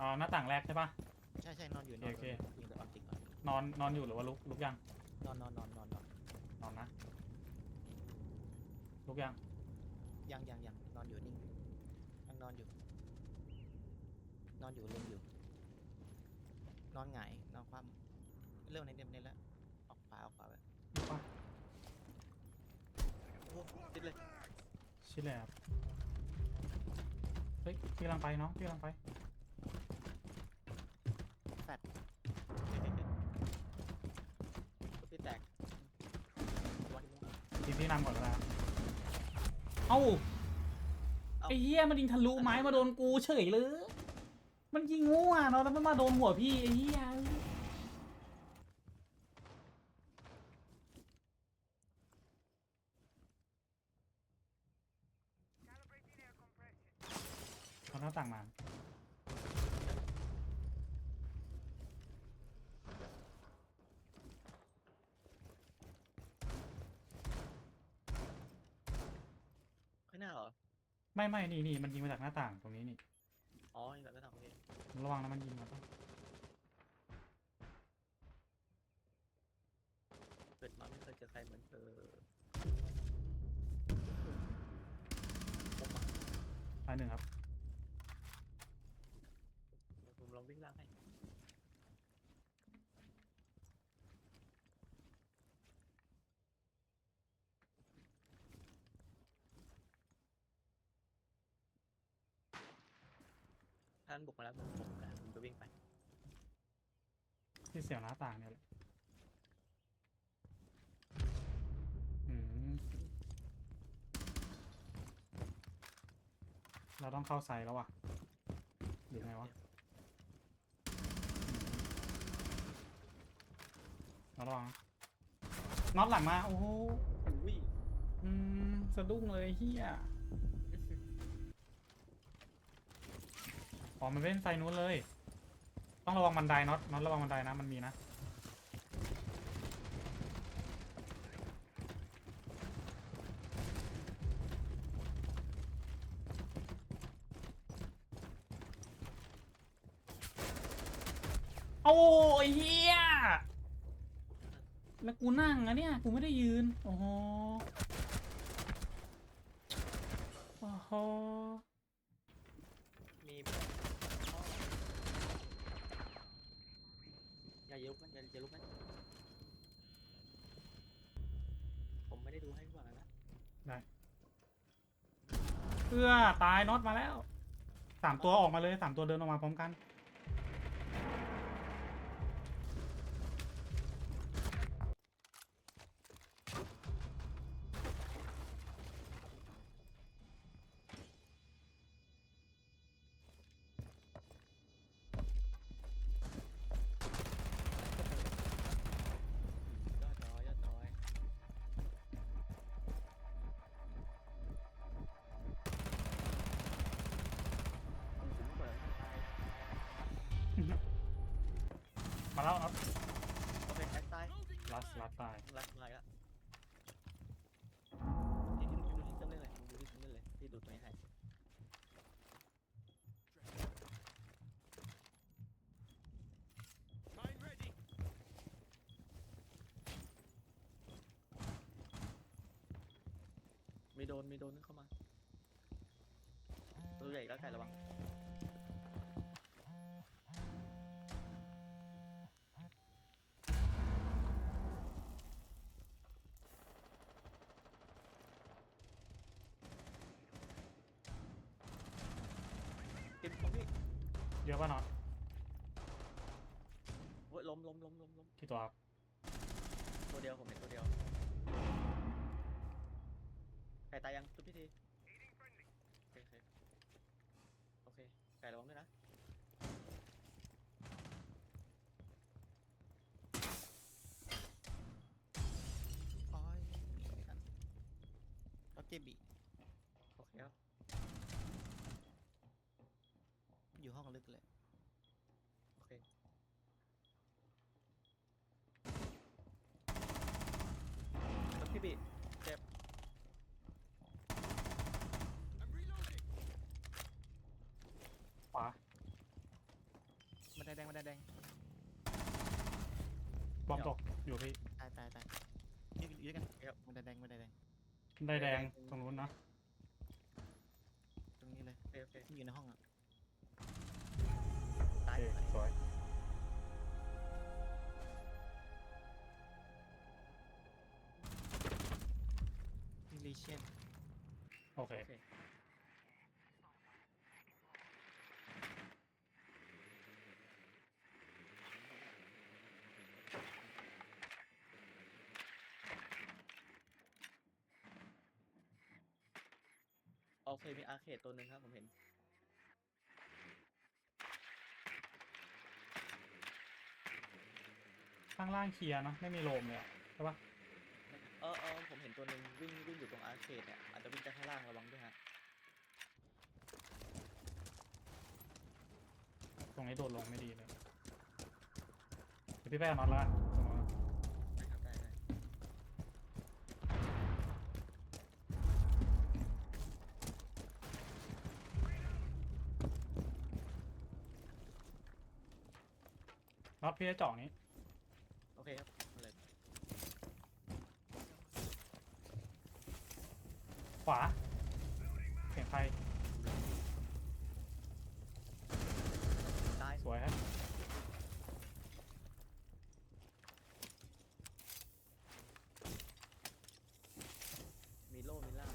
อ๋อหน้าต่างแรกใช่ปะ ใช่ใช่นอนอยู่นโออนเค ยิงแต่ออนติงก่อนนอนนอนอยู่หรือว่าลุกลุกยังนอนนอนนอนนอนนอนนอนนะลุกยังยังยังยังนอนอยู่นิ่งยังนอนอยู่ นอนอยู่เล็งอยู่ นอนหงายนอนคว่ำเรื่องในเดมเน้นแล้วออกขวาออกขวาไปลุกปะโอ้ติดเลยชิดเลยครับเฮ้ยพี่กำลังไปน้องพี่กำลังไป แฟดพี่แตกวันนี้ทีมพี่นำก่อนแล้วนะเอ้าเอ้าไอ้เหี้ยมันยิงทะลุไม้มาโดนกูเฉยเลย มันยิงมั่วเนาะแล้วมันมาโดนหัวพี่ไอ้เหี้ยเอาหน้าต่างมา ข้างหน้าเหรอ ไม่ไม่นี่นี่มันยิงมาจากหน้าต่างตรงนี้นี่ อ๋อยิงแบบหน้าต่างโอเคระวังนะมันยิงมาต้องเกิดมาไม่เคยเจอใครเหมือนเธอผมอะตายหนึ่งครับผมลองวิ่งล่างให้านบุกมาแล้วผมผมกำลังจะวิ่งไปที่เสียงหน้าต่างเนี่ยแหละอืมเราต้องเข้าไซส์แล้วว่ะหรือไงวะเราระวังนะน็อตหลังมา โอ้โหอุ้ยอืมสะดุ้งเลยเฮีย อ๋อมันเป็นไซนู้นเลย ต้องระวังบันไดน็อตน็อตระวังบันไดนะมันมีนะโอ้ยเฮียแล้วกูนั่งอะเนี่ย กูไม่ได้ยืน โอ้โห โอ้โห มี อย่าอย่าลุกนะอย่าอย่าลุกนะผมไม่ได้ดูให้ก่อนนะ เพื่อตายน็อตมาแล้วสามตัวออกมาเลยสามตัวเดินออกมาพร้อมกัน มาแล้วน็อตโอเคแท็กตายลัสลัสตายรักอะไรละที่ที่ดูที่เครื่องเล่นเลยดูที่เครื่องเล่นเลยที่ดูตัวนี้ให้มีโดนมีโดนเข้ามาตัวใหญ่ก็ไก่ระวัง เยอะป่ะน็อตโอ้ยล้มล้มล้มล้มล้มกี่ตัวครับตัวเดียวผมเห็นตัวเดียวไก่ตายยังทุบพิธีโอเคโอเคโอเคไก่ระวังด้วยนะโอ้ยไม่ทันรถเจบีโอเคครับอยู่ห้องลึก เลย โอเค รถพี่บีเจ็บขวาบันไดแดง บอมตกอยู่พี่ตายตายตายยืดยืดกันบันไดแดงบันไดแดง ได้แดงตรงนู้นนะตรงนี้เลยโอเคโอเคที่อยู่ในห้องอะตายโอเคสวยที่รีเชียนโอเค โอเคโอเคมีอาร์เคดตัวหนึ่งครับผมเห็นางล่างเคลียร์นะไม่มีโลมเลยอะใช่ปะเออเออผมเห็นตัวหนึ่งวิ่งวิ่งอยู่ตรงอาร์เคดเนี่ยอาจจะวิ่งไปข้างล่างระวังด้วยฮะตรงนี้โดดลงไม่ดีเลยเดี๋ยวพี่แป้งนอนละตรงนู้นอะได้ครับได้ได้น็อตพี่จะเจาะนี้โอ เคครับเอาเลยขวาเสียงไฟตายสวยครับ มีโล่มีล่า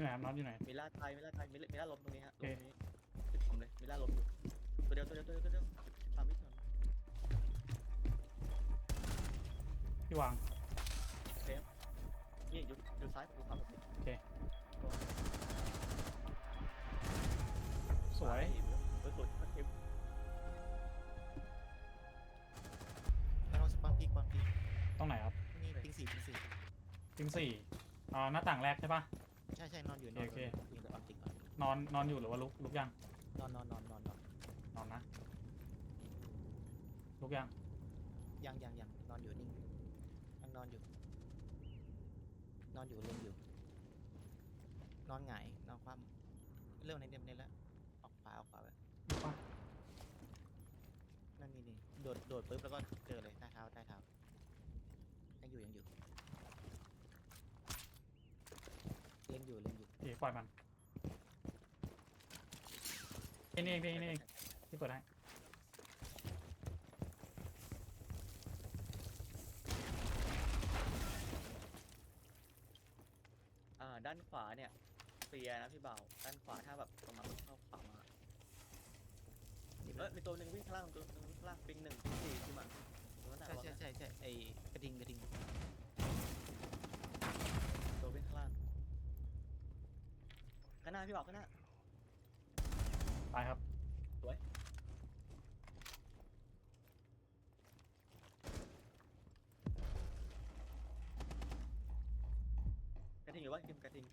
อยู่ไหนครับน็อตอยู่ไหน มีล่าตายมีล่าตายมีล่ามีล่าล้มตรงนี้ฮะโอล้เคมตรงนี้ติดผมเลยมีล่าล้มอยู่ตัวเดียวตัวเดียวตัวเดียวตัวเดียวสามวิสามพี่วาง นี่อยู่อยู่ซ้ายผมดูความผมโอเค สวย สวยสวยโอเคแล้วเราสปอนพีกปอนพีกตรงไหนครับ นี่ปิงสี่ปิงสี่ทิงสี่อ่าหน้าต่างแรกใช่ปะใช่ใช่นอนอยู่นอนโอเคยิงแต่ความจริงก่อนนอนนอนอยู่หรือว่าลุกลุกยังนอนนอนนอนนอนนอนนอนนะลุกยังยังยังยังนอนอยู่นิ่งยังนอนอยู่ นอนอยู่ลงอยู่ นอนหงายนอนคว่ำเรื่องในเดมเน้นแล้วออกขวาออกขวาไปลุกปะนั่นนี่นี่โดดโดดปุ๊บแล้วก็เจอเลยใต้เท้าใต้เท้ายังอยู่ยังอยู่เล่ นอยู่เล่นอยู่โอเคปล่อยมันนี่นี่เองนี่เองพี่เปิดให้อ่าด้านขวาเนี่ยเคลียร์นะพี่เบาด้านขวาถ้าแบบประมาณเข้าขวามาเออมีตัวหนึ่งวิ่งข้างล่างตัวหนึงวิ่งข้างล่างปิงหนึ่งปิงสี่ขึ้นมาตรงนั้นน่ะใช่ระวังใช่นะใช่ใช่ไอ้กระดิ่งกระดิ่ง ตัววิ่งข้างล่างข้างหน้าพี่เบาข้างหน้าตายครับกระทิงหรือว่ากิมกระทิง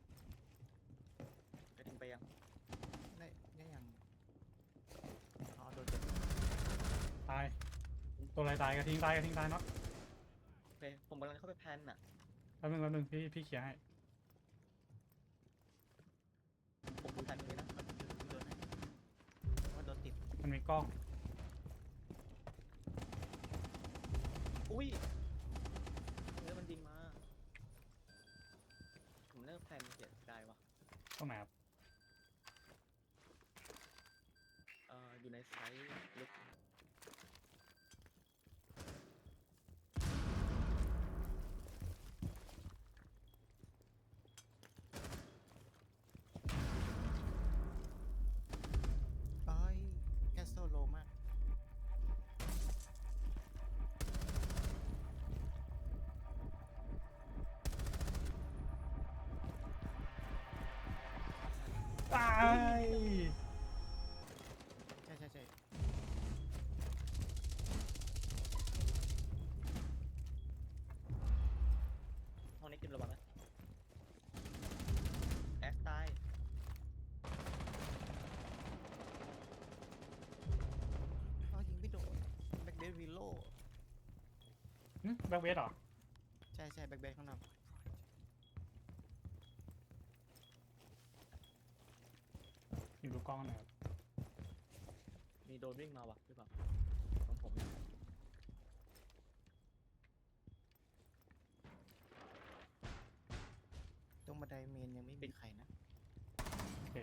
กระทิงไปยังได้ได้ยังอ๋อโดนโดนตายตัวอะไรตายกระทิงตายกระทิงตายน็อตโอเคผมกำลังเข้าไปแพนน่ะแป๊บนึงแป๊บนึงพี่พี่เคลียร์ให้ ผมดูแพนตรงนี้นะ โดนให้ว่าโดนติด มันมีกล้อง อุ้ยเนื้อมันยิงมา ผมเลิกแพนเสียดายว่ะตรงไหนครับ เอ่ออยู่ในไซส์ลึก โอ้ยแคสโซโลมาก ตาย ใช่ใช่ใช่ ห้องนี้กินระวังนะแอคตาย แบ็คเวสเหรอ ใช่ใช่แบ็คเบสข้างนอกอยู่ดูกล้องหน่อยครับมีโดนวิ่งมาว่ะพี่บ่าวของผมเนี่ยตรงบันไดเมนยังไม่มีใครนะ โอเค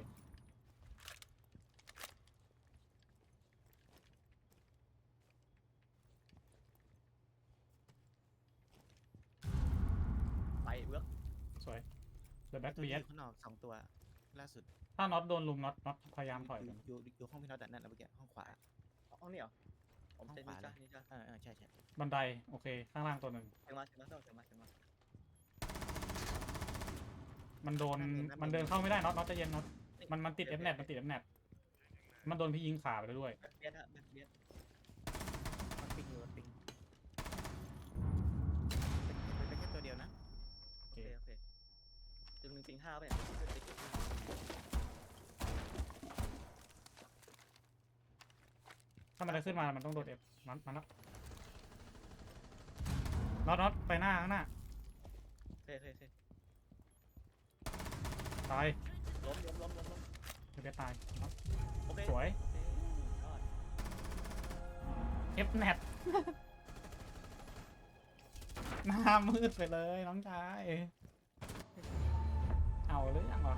ไปเวิร์ก สวย เดอะแบ็คตัวเวที่อสยู่ข้างนอกสองตัว ล่าสุดถ้าน็อตโดนลุมน็อตน็อตพยายามถอยอกันยู่อยู่อยู่ห้องพี่น็อตแต่นั่นนะเมื่อกี้ห้องขวา ห้องนี้เหรอผมห้องเจนขวานี่จ้าเลยนี่จ้าเออเออใช่ใช่บันไดโอเค ข้างล่างตัวหนึ่ง เสียงมาเสียงมาเสียงมาเสียงมามันโดนมันเดินเข้าไม่ได้น็อตน็อตใจะเย็นน็อตมันมันติดเอฟแนมันติดเอฟแนมันโดนพี่ยิงขาไปแล้วด้วยแบ็คเบียดอะแบ็คเบียด มันปิงอยู่มันปิงเป็นเป็นแค่ตัวเดียวนะ โอเคโอเค จุดหนึ่งปิงห้าไปเนี่ยจุดติ๊กติ๊กถ้ามันจะขึ้นมามันต้องโดนเอฟน็อตมันน็อตน็อตน็อตไปหน้าข้างหน้าโอเคโอเคโอเคตายล้มล้มล้มล้มล้มไม่ได้ตายน็อตโอเคสวยโอเคยอดเอฟแนหน้ามืดไปเลยน้องชาย เอาหรือยังวะ